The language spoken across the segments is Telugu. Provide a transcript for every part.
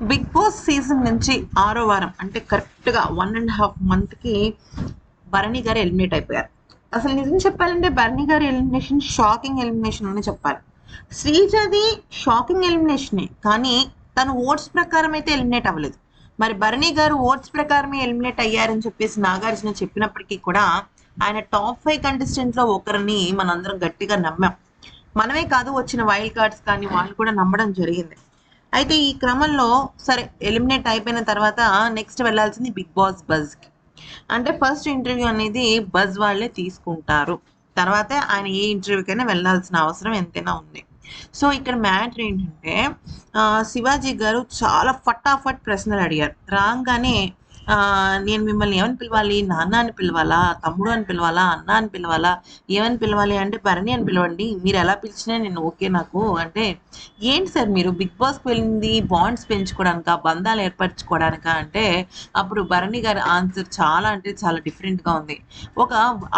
బిగ్ బాస్ సీజన్ నుంచి ఆరో వారం అంటే కరెక్ట్గా వన్ అండ్ హాఫ్ మంత్కి భరణి గారు ఎలిమినేట్ అయిపోయారు. అసలు నిజం చెప్పాలంటే భరణి గారి ఎలిమినేషన్ షాకింగ్ ఎలిమినేషన్ అని చెప్పాలి. శ్రీజది షాకింగ్ ఎలిమినేషనే కానీ తను ఓట్స్ ప్రకారం అయితే ఎలిమినేట్ అవ్వలేదు. మరి భరణి గారు ఓట్స్ ప్రకారమే ఎలిమినేట్ అయ్యారని చెప్పేసి నాగార్జున చెప్పినప్పటికీ కూడా ఆయన టాప్ ఫైవ్ కంటెస్టెంట్లో ఒకరిని మనందరం గట్టిగా నమ్మాం. మనమే కాదు వచ్చిన వైల్డ్ కార్డ్స్ కానీ వాళ్ళు కూడా నమ్మడం జరిగింది. అయితే ఈ క్రమంలో సరే ఎలిమినేట్ అయిపోయిన తర్వాత నెక్స్ట్ వెళ్ళాల్సింది బిగ్ బాస్ బజ్కి అంటే ఫస్ట్ ఇంటర్వ్యూ అనేది బజ్ వాళ్ళే తీసుకుంటారు. తర్వాత ఆయన ఏ ఇంటర్వ్యూకైనా వెళ్ళాల్సిన అవసరం ఎంతైనా ఉంది. సో ఇక్కడ మ్యాటర్ ఏంటంటే శివాజీ గారు చాలా ఫటాఫట్ ప్రశ్నలు అడిగారు. రాగానే నేను మిమ్మల్ని ఏమని పిలవాలి? నాన్న అని పిలవాలా? తమ్ముడు అని పిలవాలా? అన్న అని పిలవాలా? ఏమని పిలవాలి అంటే భరణి అని పిలవండి. మీరు ఎలా పిలిచినా నేను ఓకే నాకు. అంటే ఏంటి సార్ మీరు? బిగ్ బాస్కి వెళ్ళింది బాండ్స్ పెంచుకోవడానికా బంధాలు ఏర్పరచుకోవడానికా అంటే అప్పుడు భరణి గారి ఆన్సర్ చాలా అంటే చాలా డిఫరెంట్గా ఉంది. ఒక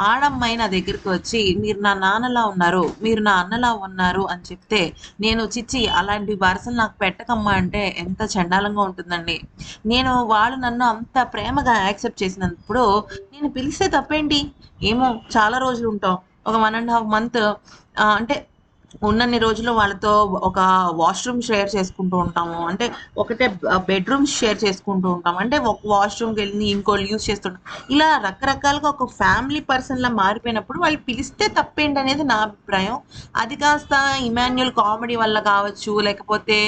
ఆడమ్మాయి నా దగ్గరికి వచ్చి మీరు నా నాన్నలా ఉన్నారు మీరు నా అన్నలా ఉన్నారు అని చెప్తే నేను చిచ్చి అలాంటి వరసలు నాకు పెట్టకమ్మా అంటే ఎంత చండాలంగా ఉంటుందండి. నేను వాళ్ళు నన్ను అంత ప్రేమగా యాక్సెప్ట్ చేసినప్పుడు నేను పిలిస్తే తప్పేంటి? ఏమో చాలా రోజులు ఉంటాం. ఒక వన్ అండ్ హాఫ్ మంత్ అంటే ఉన్నన్ని రోజులు వాళ్ళతో ఒక వాష్రూమ్ షేర్ చేసుకుంటూ ఉంటాము. అంటే ఒకటే బెడ్రూమ్స్ షేర్ చేసుకుంటూ ఉంటాం. అంటే ఒక వాష్రూమ్కి వెళ్ళి ఇంకోళ్ళు యూజ్ చేస్తుంటాం ఇలా రకరకాలుగా ఒక ఫ్యామిలీ పర్సన్లా మారిపోయినప్పుడు వాళ్ళు పిలిస్తే తప్పేంటి అనేది నా అభిప్రాయం. అది కాస్త ఇమాన్యుల్ కామెడీ వల్ల కావచ్చు లేకపోతే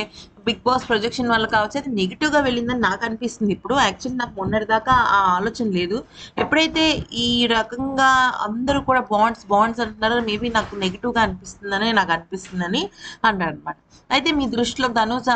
బిగ్ బాస్ ప్రొజెక్షన్ వల్ల కావచ్చు అది నెగిటివ్గా వెళ్ళిందని నాకు అనిపిస్తుంది. ఇప్పుడు యాక్చువల్లీ నాకు మొన్నటిదాకా ఆ ఆలోచన లేదు. ఎప్పుడైతే ఈ రకంగా అందరూ కూడా బాండ్స్ బాండ్స్ అంటున్నారో మేబీ నాకు నెగిటివ్గా అనిపిస్తుందని నాకు అనిపిస్తుందని అన్నాడు అనమాట అయితే మీ దృష్టిలో తనూజ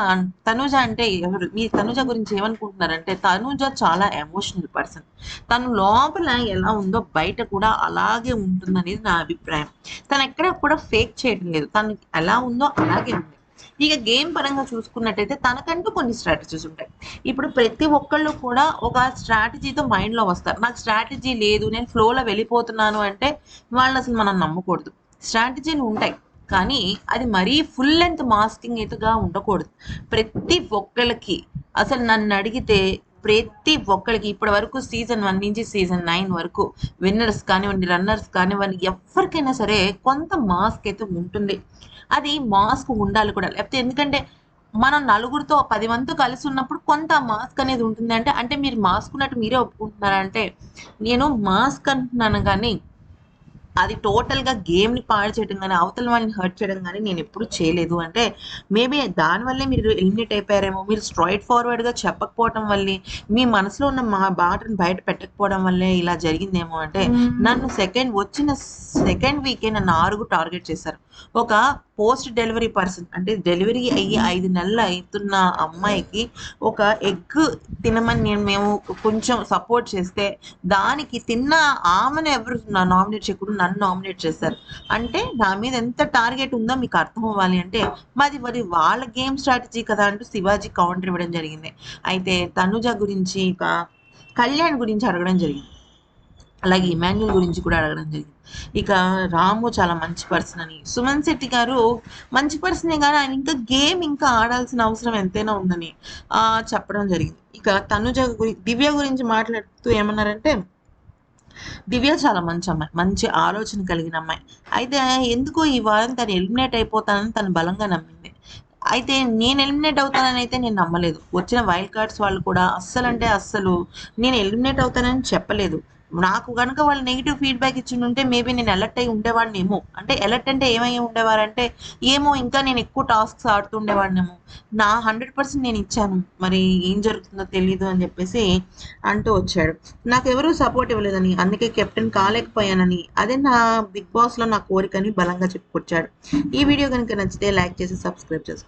తనూజ అంటే ఎవరు? మీ తనూజ గురించి ఏమనుకుంటున్నారంటే తనుజ చాలా ఎమోషనల్ పర్సన్ తను లోపల ఎలా ఉందో బయట కూడా అలాగే ఉంటుందనేది నా అభిప్రాయం. తను ఎక్కడ కూడా ఫేక్ చేయడం లేదు తను ఎలా ఉందో అలాగే ఉంది. ఇక గేమ్ పరంగా చూసుకున్నట్టయితే తనకంటూ కొన్ని స్ట్రాటజీస్ ఉంటాయి. ఇప్పుడు ప్రతి ఒక్కళ్ళు కూడా ఒక స్ట్రాటజీతో మైండ్లో వస్తారు. నాకు స్ట్రాటజీ లేదు నేను ఫ్లోలో వెళ్ళిపోతున్నాను అంటే వాళ్ళని అసలు మనం నమ్మకూడదు. స్ట్రాటజీలు ఉంటాయి కానీ అది మరీ ఫుల్ లెంత్ మాస్కింగ్ ఇదిగా ఉండకూడదు. ప్రతి ఒక్కళ్ళకి అసలు నన్ను అడిగితే ప్రతి ఒక్కరికి ఇప్పటి వరకు సీజన్ వన్ నుంచి సీజన్ నైన్ వరకు విన్నర్స్ కానివ్వండి రన్నర్స్ కానివ్వండి ఎవరికైనా సరే కొంత మాస్క్ అయితే ఉంటుంది. అది మాస్క్ ఉండాలి కూడా. లేకపోతే ఎందుకంటే మనం నలుగురితో పది మందితో కలిసి ఉన్నప్పుడు కొంత మాస్క్ అనేది ఉంటుంది అంటే మీరు మాస్క్ ఉన్నట్టు మీరే ఒప్పుకుంటున్నారా అంటే నేను మాస్క్ అంటున్నాను కానీ అది టోటల్గా గేమ్ని పాడు చేయడం కానీ అవతల వాళ్ళని హర్ట్ చేయడం కానీ నేను ఎప్పుడు చేయలేదు. అంటే మేబీ దానివల్లే మీరు ఎలిమినేట్ అయిపోయారేమో. మీరు స్ట్రైట్ ఫార్వర్డ్గా చెప్పకపోవడం వల్లే మీ మనసులో ఉన్న మా బాటను బయట పెట్టకపోవడం వల్లే ఇలా జరిగిందేమో అంటే నన్ను సెకండ్ వచ్చిన సెకండ్ వీకే నన్ను ఆరుగు టార్గెట్ చేశారు. ఒక పోస్ట్ డెలివరీ పర్సన్ అంటే డెలివరీ అయ్యి ఐదు నెలలు అవుతున్న అమ్మాయికి ఒక ఎగ్ తినమని నేను మేము కొంచెం సపోర్ట్ చేస్తే దానికి తిన్న ఆమెను ఎవరు నామినేట్ చేయకుండా నన్ను నామినేట్ చేశారు అంటే నా మీద ఎంత టార్గెట్ ఉందో మీకు అర్థం అవ్వాలి అంటే మాది మరి వాళ్ళ గేమ్ స్ట్రాటజీ కదా అంటూ శివాజీ కౌంటర్ ఇవ్వడం జరిగింది. అయితే తనుజ గురించి ఇక కళ్యాణ్ గురించి అడగడం జరిగింది. అలాగే ఇమాన్యుల్ గురించి కూడా అడగడం జరిగింది. ఇక రాము చాలా మంచి పర్సన్ అని. సుమన్ శెట్టి గారు మంచి పర్సనే కానీ ఆయన ఇంకా గేమ్ ఇంకా ఆడాల్సిన అవసరం ఎంతైనా ఉందని ఆ, చెప్పడం జరిగింది. ఇక తనుజ గురి దివ్య గురించి మాట్లాడుతూ ఏమన్నారంటే దివ్య చాలా మంచి అమ్మాయి మంచి ఆలోచన కలిగిన అమ్మాయి. అయితే ఎందుకో ఈ వారం తను ఎలిమినేట్ అయిపోతానని తను బలంగా నమ్మింది. అయితే నేను ఎలిమినేట్ అవుతానని అయితే నేను నమ్మలేదు. వచ్చిన వైల్డ్ కార్డ్స్ వాళ్ళు కూడా అస్సలు అంటే అస్సలు నేను ఎలిమినేట్ అవుతానని చెప్పలేదు. నాకు కనుక వాళ్ళు నెగిటివ్ ఫీడ్బ్యాక్ ఇచ్చి ఉంటే మేబీ నేను అలర్ట్ అయి ఉండేవాడినేమో. అంటే అలర్ట్ అంటే ఏమై ఉండేవారంటే ఏమో ఇంకా నేను ఎక్కువ టాస్క్స్ ఆడుతుండేవాడినేమో. నా హండ్రెడ్ పర్సెంట్ నేను ఇచ్చాను. మరి ఏం జరుగుతుందో తెలియదు అని చెప్పేసి అంటూ వచ్చాడు. నాకు ఎవరూ సపోర్ట్ ఇవ్వలేదని అందుకే కెప్టెన్ కాలేకపోయానని అదే నా బిగ్ బాస్లో నా కోరికని బలంగా చెప్పుకొచ్చాడు. ఈ వీడియో కనుక నచ్చితే లైక్ చేసి సబ్స్క్రైబ్ చేసుకోండి.